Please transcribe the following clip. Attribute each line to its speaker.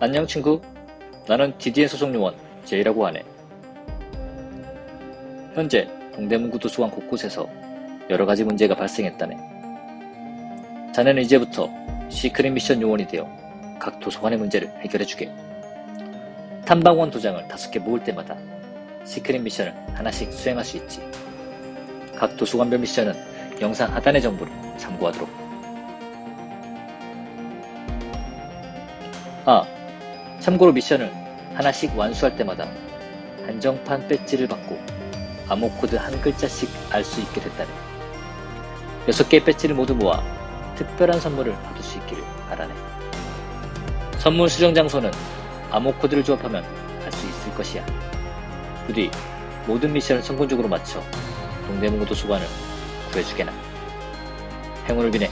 Speaker 1: 안녕 친구. 나는 DDN 소속 요원 제이라고 하네. 현재 동대문구 도서관 곳곳에서 여러 가지 문제가 발생했다네. 자네는 이제부터 시크릿 미션 요원이 되어 각 도서관의 문제를 해결해주게. 탐방원 도장을 다섯 개 모을 때마다 시크릿 미션을 하나씩 수행할 수 있지. 각 도서관별 미션은 영상 하단의 정보를 참고하도록. 아, 참고로 미션을 하나씩 완수할 때마다 한정판 배지를 받고 암호코드 한 글자씩 알 수 있게 됐다네. 6개의 배지를 모두 모아 특별한 선물을 받을 수 있기를 바라네. 선물 수정 장소는 암호코드를 조합하면 알 수 있을 것이야. 부디 모든 미션을 성공적으로 마쳐 동대문구 도서관을 구해주게나. 행운을 비네